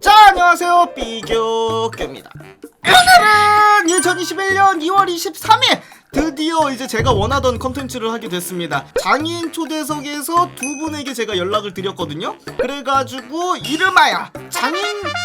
자 안녕하세요. 삐교교입니다. 오늘은 2021년 2월 23일 드디어 이제 제가 원하던 컨텐츠를 하게 됐습니다. 장인 초대석에서 두 분에게 제가 연락을 드렸거든요. 그래가지고 이름하여 장인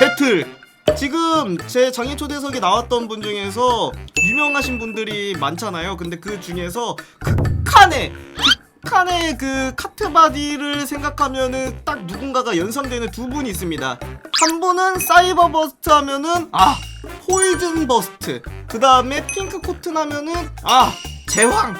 배틀. 지금 제 장인 초대석에 나왔던 분 중에서 유명하신 분들이 많잖아요. 근데 그 중에서 극한의 극한의 그 카트 바디를 생각하면은 딱 누군가가 연상되는 두 분이 있습니다. 한 분은 사이버 버스트 하면은 아 포이즌 버스트. 그 다음에 핑크 코튼 하면은 아 제왕.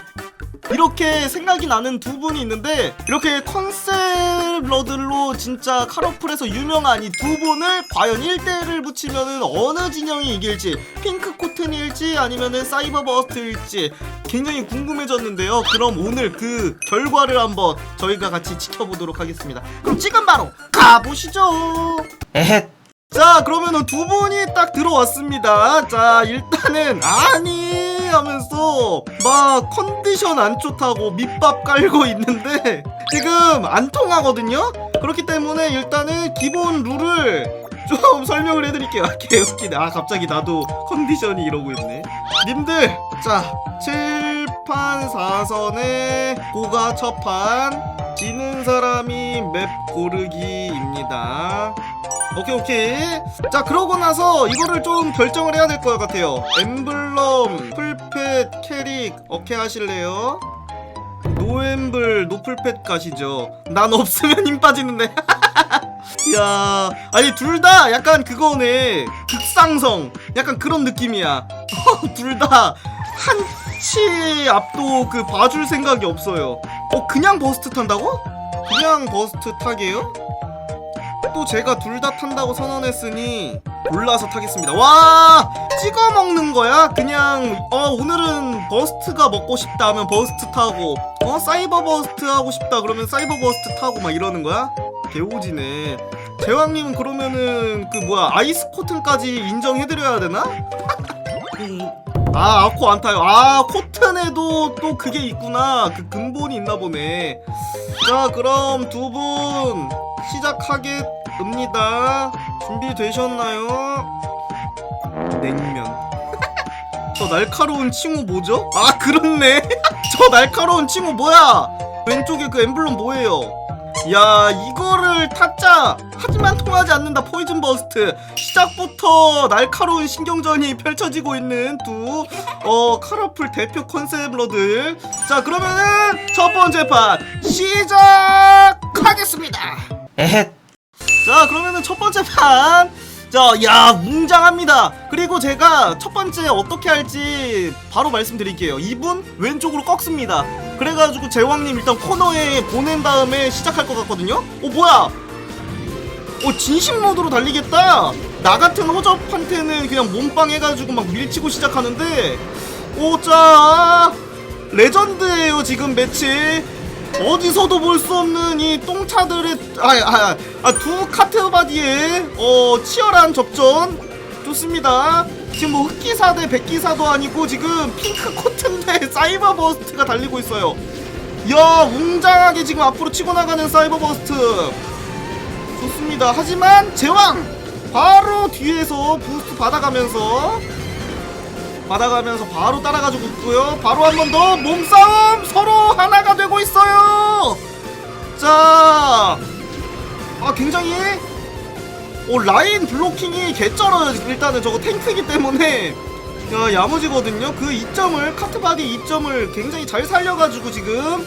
이렇게 생각이 나는 두 분이 있는데 이렇게 컨셉러들로 진짜 카로플에서 유명한 이 두 분을 과연 1대1을 붙이면은 어느 진영이 이길지 핑크 코튼일지 아니면은 사이버 버스트일지 굉장히 궁금해졌는데요. 그럼 오늘 그 결과를 한번 저희가 같이 지켜보도록 하겠습니다. 그럼 지금 바로 가보시죠. 에헷. 자 그러면은 두 분이 딱 들어왔습니다 자 일단은 아니 하면서 막 컨디션 안 좋다고 밑밥 깔고 있는데 지금 안 통하거든요 그렇기 때문에 일단은 기본 룰을 좀 설명을 해드릴게요 아, 개웃기네 아 갑자기 나도 컨디션이 이러고 있네 님들 자 7판 4선에 고가 첫판 지는 사람이 맵 고르기입니다. 오케이 오케이. 자 그러고 나서 이거를 좀 결정을 해야 될 것 같아요. 엠블럼 풀펫 캐릭 오케이 하실래요? 노엠블 노풀펫 가시죠. 난 없으면 힘 빠지는데. 야 아니 둘 다 약간 그거네. 극상성. 약간 그런 느낌이야. 둘 다 한 치 앞도 그 봐줄 생각이 없어요 어 그냥 버스트 탄다고? 그냥 버스트 타게요? 또 제가 둘 다 탄다고 선언했으니 골라서 타겠습니다. 와 찍어 먹는 거야? 그냥 어 오늘은 버스트가 먹고 싶다 하면 버스트 타고 어 사이버 버스트 하고 싶다 그러면 사이버 버스트 타고 막 이러는 거야? 개오지네. 제왕님은 그러면은 그 뭐야 아이스 코튼까지 인정해드려야 되나? 아 아코 안 타요. 아 코튼에도 또 그게 있구나. 그 근본이 있나 보네. 자 그럼 두 분 시작하겠습니다. 준비되셨나요? 냉면. 저 날카로운 칭호 뭐죠? 아 그렇네. 저 날카로운 칭호 뭐야? 왼쪽에 그 엠블럼 뭐예요? 야 이거를 타짜 하지만 통하지 않는다 포이즌 버스트 시작부터 날카로운 신경전이 펼쳐지고 있는 두 어 카라풀 대표 컨셉러들 자 그러면은 첫 번째 판 시작하겠습니다 에헷 자 그러면은 첫 번째 판 자, 야, 웅장합니다. 그리고 제가 첫 번째 어떻게 할지 바로 말씀드릴게요. 이분 왼쪽으로 꺾습니다. 그래가지고 제왕님 일단 코너에 보낸 다음에 시작할 것 같거든요? 어, 뭐야? 어, 진심 모드로 달리겠다? 나 같은 허접한테는 그냥 몸빵 해가지고 막 밀치고 시작하는데, 오, 자, 레전드예요 지금 매치. 어디서도 볼 수 없는 이 똥차들의 아두 아, 두 카트 바디의 어 치열한 접전 좋습니다. 지금 뭐 흑기사 대 백기사도 아니고 지금 핑크 코튼 대 사이버 버스트가 달리고 있어요. 야 웅장하게 지금 앞으로 치고 나가는 사이버 버스트 좋습니다. 하지만 제왕 바로 뒤에서 부스트 받아가면서 받아가면서 바로 따라가지고 있고요. 바로 한 번 더 몸싸움 서로 하나가 되고 있어요. 자, 아 굉장히 오 라인 블로킹이 개쩔어요. 일단은 저거 탱크이기 때문에 야, 야무지거든요. 그 이점을 카트바디 이점을 굉장히 잘 살려가지고 지금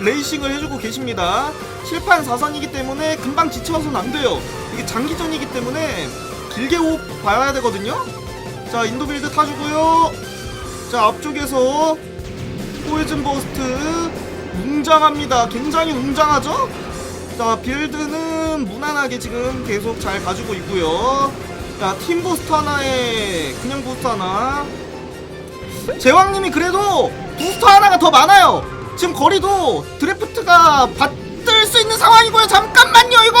레이싱을 해주고 계십니다. 7판 4선이기 때문에 금방 지쳐서는 안 돼요. 이게 장기전이기 때문에 길게 오 봐야 되거든요. 자 인도빌드 타주고요 자 앞쪽에서 포이즌 버스트 웅장합니다 굉장히 웅장하죠 자 빌드는 무난하게 지금 계속 잘 가지고 있고요. 자 팀 부스트 하나에 그냥 부스트 하나. 제왕님이 그래도 부스트 하나가 더 많아요. 지금 거리도 드래프트가 받들 수 있는 상황이고요. 잠깐만요 이거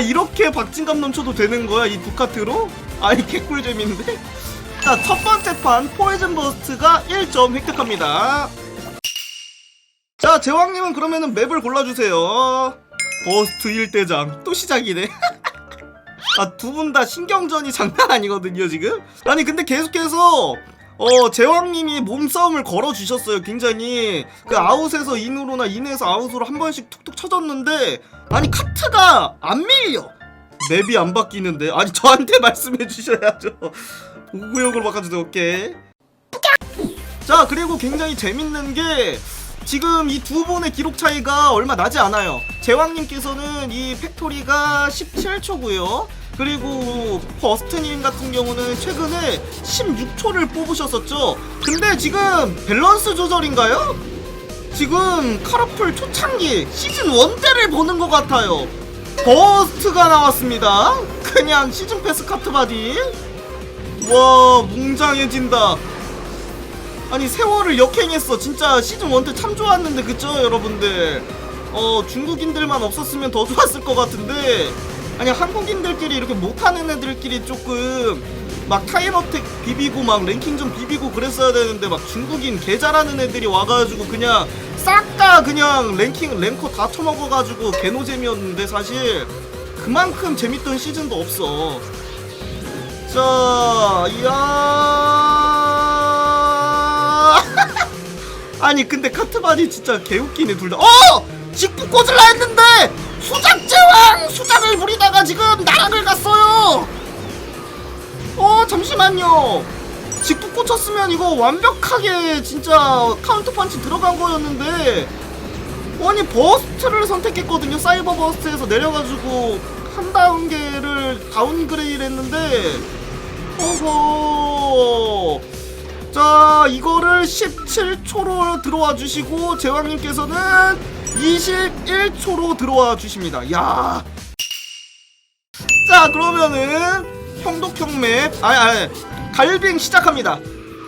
이렇게 박진감 넘쳐도 되는 거야 이 두카트로? 아니 개꿀 재밌는데? 자 첫 번째 판 포이즌 버스트가 1점 획득합니다. 자 제왕님은 그러면은 맵을 골라주세요. 버스트 1대장 또 시작이네. 아 두 분 다 신경전이 장난 아니거든요 지금. 아니 근데 계속해서 어 제왕님이 몸싸움을 걸어주셨어요 굉장히. 그 아웃에서 인으로나 인에서 아웃으로 한 번씩 툭툭 쳐졌는데 아니 카트가 안 밀려. 맵이 안 바뀌는데. 아니 저한테 말씀해 주셔야죠. 우구역으로 바꿔주세요 오케이. 자 그리고 굉장히 재밌는 게 지금 이 두 분의 기록 차이가 얼마 나지 않아요. 제왕님께서는 이 팩토리가 17초고요 그리고 버스트님 같은 경우는 최근에 16초를 뽑으셨었죠? 근데 지금 밸런스 조절인가요? 지금 카라풀 초창기 시즌 1 때를 보는 것 같아요. 버스트가 나왔습니다. 그냥 시즌 패스 카트바디. 와 뭉장해진다. 아니 세월을 역행했어. 진짜 시즌 1때 참 좋았는데 그쵸 여러분들? 어 중국인들만 없었으면 더 좋았을 것 같은데 아니 한국인들끼리 이렇게 못하는 애들끼리 조금 막 타임어택 비비고 막 랭킹 좀 비비고 그랬어야 되는데 막 중국인 개 잘하는 애들이 와가지고 그냥 싹 다 그냥 랭킹 랭커 다 처먹어가지고 개노잼이었는데 사실 그만큼 재밌던 시즌도 없어 자, 이야. 아니 근데 카트바디 진짜 개웃기네 둘 다. 어! 직부 꽂을라 했는데 부리다가 지금 나락을 갔어요. 어 잠시만요. 직부 꽂혔으면 이거 완벽하게 진짜 카운터 펀치 들어간 거였는데 아니 버스트를 선택했거든요. 사이버 버스트에서 내려가지고 한 단계를 다운그레이를 했는데 어허 자 이거를 17초로 들어와 주시고 제왕님께서는 21초로 들어와 주십니다 야. 자 그러면은 형독형 맵. 아니 아니 갈빙 시작합니다.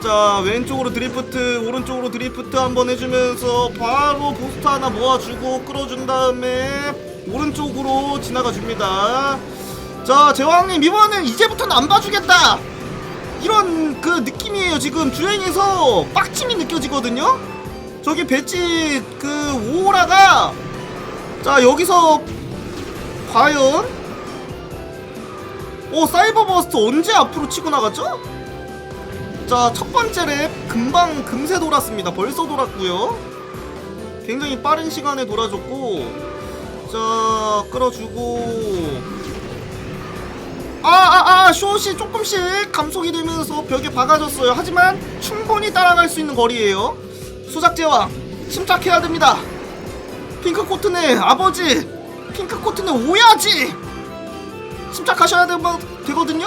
자 왼쪽으로 드리프트 오른쪽으로 드리프트 한번 해주면서 바로 부스트 하나 모아주고 끌어준 다음에 오른쪽으로 지나가 줍니다. 자 제왕님 이번엔 이제부터는 안 봐주겠다! 이런 그 느낌이에요 지금. 주행에서 빡침이 느껴지거든요? 저기 배지 그 오라가 자 여기서 과연 오 사이버 버스트 언제 앞으로 치고 나갔죠? 자 첫 번째 랩 금방 금세 돌았습니다. 벌써 돌았고요. 굉장히 빠른 시간에 돌아줬고 자 끌어주고. 아아아 아, 숏이 조금씩 감속이 되면서 벽에 박아졌어요. 하지만 충분히 따라갈 수 있는 거리예요. 수작제왕 침착해야 됩니다. 핑크 코튼의 아버지 핑크 코튼의 오야지 침착하셔야 되, 되거든요?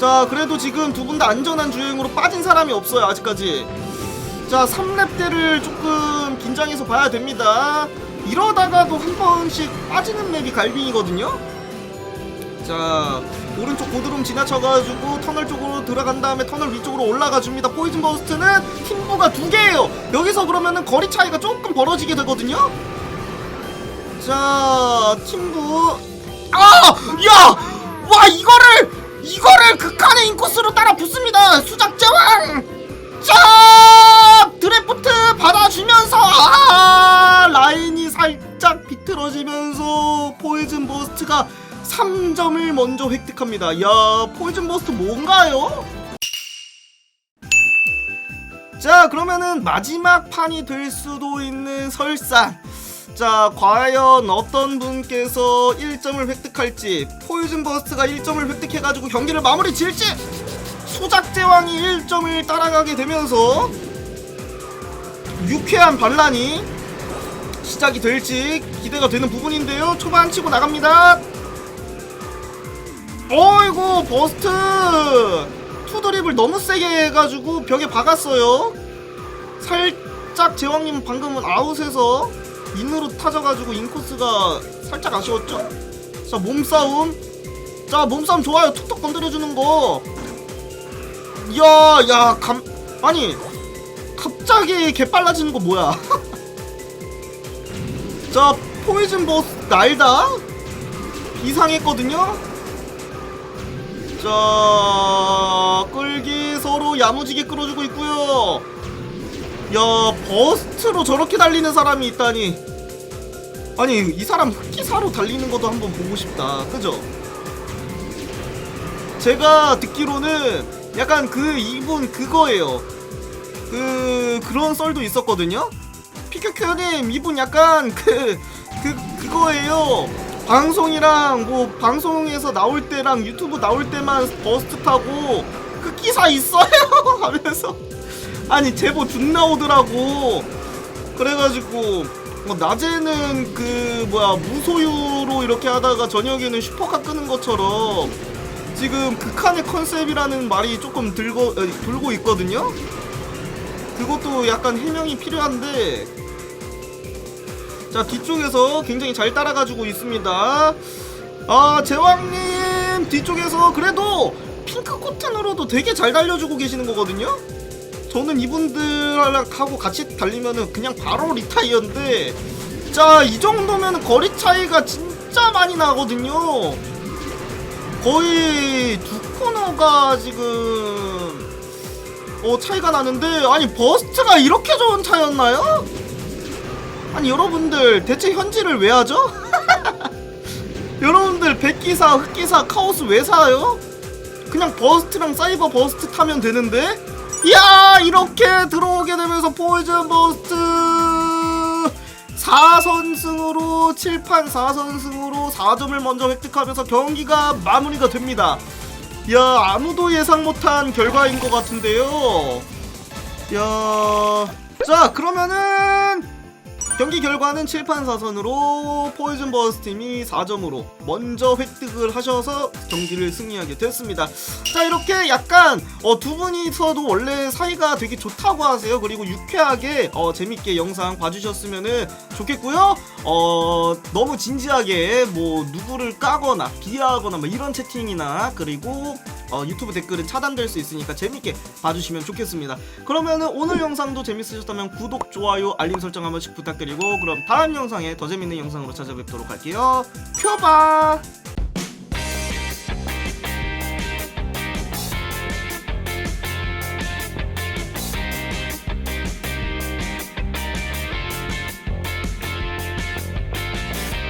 자 그래도 지금 두 분 다 안전한 주행으로 빠진 사람이 없어요 아직까지. 자 3렙 때를 조금 긴장해서 봐야 됩니다. 이러다가도 한 번씩 빠지는 맵이 갈빙이거든요? 자 오른쪽 고드름 지나쳐가지고 터널 쪽으로 들어간 다음에 터널 위쪽으로 올라가 줍니다. 포이즌 버스트는 팀부가 두 개예요. 여기서 그러면은 거리 차이가 조금 벌어지게 되거든요? 자 팀부 아 야 와 이거를 이거를 극한의 인코스로 따라 붙습니다 수작 제왕 자 드래프트 받아주면서 아 라인이 살짝 비틀어지면서 포이즌 버스트가 3점을 먼저 획득합니다. 야, 포이즌 버스트 뭔가요? 자, 그러면은 마지막 판이 될 수도 있는 설산. 자, 과연 어떤 분께서 1점을 획득할지, 포이즌 버스트가 1점을 획득해가지고 경기를 마무리 지을지, 수작제왕이 1점을 따라가게 되면서 유쾌한 반란이 시작이 될지 기대가 되는 부분인데요. 초반 치고 나갑니다. 어이구 버스트 투드립을 너무 세게 해가지고 벽에 박았어요 살짝 제왕님 방금은 아웃에서 인으로 타져가지고 인코스가 살짝 아쉬웠죠? 자 몸싸움. 자 몸싸움 좋아요. 툭툭 건드려주는 거. 이야 야 감 아니 갑자기 개 빨라지는 거 뭐야? 자 포이즌 버스 날다? 이상했거든요? 자 끌기 서로 야무지게 끌어주고 있고요 야 버스트로 저렇게 달리는 사람이 있다니. 아니 이 사람 흑기사로 달리는 것도 한번 보고 싶다. 그죠? 제가 듣기로는 약간 그 이분 그거예요. 그 그런 썰도 있었거든요? 피규큐님 이분 약간 그 그 그거예요. 방송이랑 뭐 방송에서 나올 때랑 유튜브 나올 때만 버스트 타고 그 기사 있어요? 하면서 아니 제보 존나 오더라고 그래가지고 뭐 낮에는 그 뭐야 무소유로 이렇게 하다가 저녁에는 슈퍼카 끄는 것처럼 지금 극한의 컨셉이라는 말이 조금 들고 어, 돌고 있거든요. 그것도 약간 해명이 필요한데 자 뒤쪽에서 굉장히 잘 따라가지고 있습니다. 아 제왕님 뒤쪽에서 그래도 핑크 코튼으로도 되게 잘 달려주고 계시는 거거든요. 저는 이분들하고 같이 달리면은 그냥 바로 리타이어인데 자 이 정도면 거리 차이가 진짜 많이 나거든요. 거의 두 코너가 지금 어 차이가 나는데 아니 버스트가 이렇게 좋은 차였나요? 아니 여러분들 대체 현질을 왜 하죠? 여러분들 백기사, 흑기사, 카오스 왜 사요? 그냥 버스트랑 사이버 버스트 타면 되는데 이 야 이렇게 들어오게 되면서 포이즌 버스트 4선승으로 7판 4선승으로 4점을 먼저 획득하면서 경기가 마무리가 됩니다. 야 아무도 예상 못한 결과인 것 같은데요. 야자 그러면은 경기 결과는 7판 4선으로 포이즌 버스 팀이 4점으로 먼저 획득을 하셔서 경기를 승리하게 됐습니다. 자 이렇게 약간 어, 두 분이서도 원래 사이가 되게 좋다고 하세요. 그리고 유쾌하게 어, 재밌게 영상 봐주셨으면 좋겠고요. 어, 너무 진지하게 뭐 누구를 까거나 비하하거나 뭐 이런 채팅이나 그리고 어, 유튜브 댓글은 차단될 수 있으니까 재밌게 봐주시면 좋겠습니다. 그러면은 오늘 영상도 재밌으셨다면 구독, 좋아요, 알림 설정 한 번씩 부탁드리고 그럼 다음 영상에 더 재밌는 영상으로 찾아뵙도록 할게요. 펴봐!